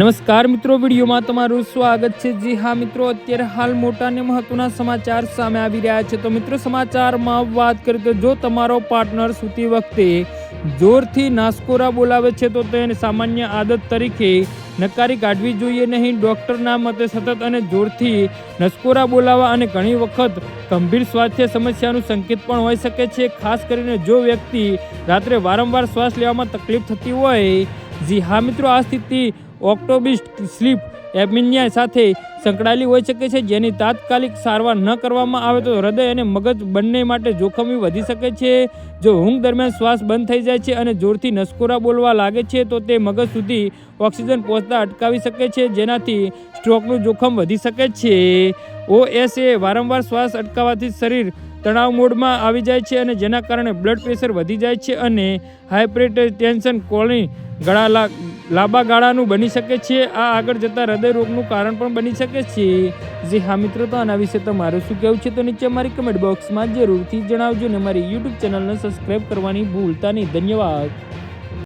નમસ્કાર મિત્રો, વિડીયોમાં તમારું સ્વાગત છે. જી હા મિત્રો, અત્યારે હાલ મોટા અને મહત્વના સમાચાર સામે આવી રહ્યા છે. તો મિત્રો, સમાચારમાં વાત કરીએ તો જો તમારો પાર્ટનર સૂતી વખતે જોરથી નાસ્કોરા બોલાવે છે, તો તેને સામાન્ય આદત તરીકે નકારી કાઢવી જોઈએ નહીં. ડૉક્ટરના મતે સતત અને જોરથી નસકોરા બોલાવવા અને ઘણી વખત ગંભીર સ્વાસ્થ્ય સમસ્યાનું સંકેત પણ હોઈ શકે છે. ખાસ કરીને જો વ્યક્તિ રાત્રે વારંવાર શ્વાસ લેવામાં તકલીફ થતી હોય જી હા મિત્રો, આ સ્થિતિ ઓક્ટોબિસ્ટ સ્લીપ એમિનિયા સાથે સંકળાયેલી હોઈ શકે છે, જેની તાત્કાલિક સારવાર ન કરવામાં આવે તો હૃદય અને મગજ બંને માટે જોખમી વધી શકે છે. જો ઊંઘ દરમિયાન શ્વાસ બંધ થઈ જાય છે અને જોરથી નસકોરા બોલવા લાગે છે, તો તે મગજ સુધી ઓક્સિજન પહોંચતા અટકાવી શકે છે, જેનાથી સ્ટ્રોકનું જોખમ વધી શકે છે. ઓએસએ વારંવાર શ્વાસ અટકાવવાથી શરીર તણાવ મોડમાં આવી જાય છે અને જેના કારણે બ્લડ પ્રેશર વધી જાય છે અને હાઈપ્રેટ ટેન્શન કોલની ગળા લાંબા ગાળાનું બની શકે છે. આ આગળ જતાં હૃદય રોગનું કારણ પણ બની શકે છે. જે હા મિત્રો, તો આના વિશે તમારું શું કહેવું છે તો નીચે મારી કમેન્ટ બોક્સમાં જરૂરથી જણાવજો ને મારી યુટ્યુબ ચેનલને સબસ્ક્રાઈબ કરવાની ભૂલતા નહીં. ધન્યવાદ.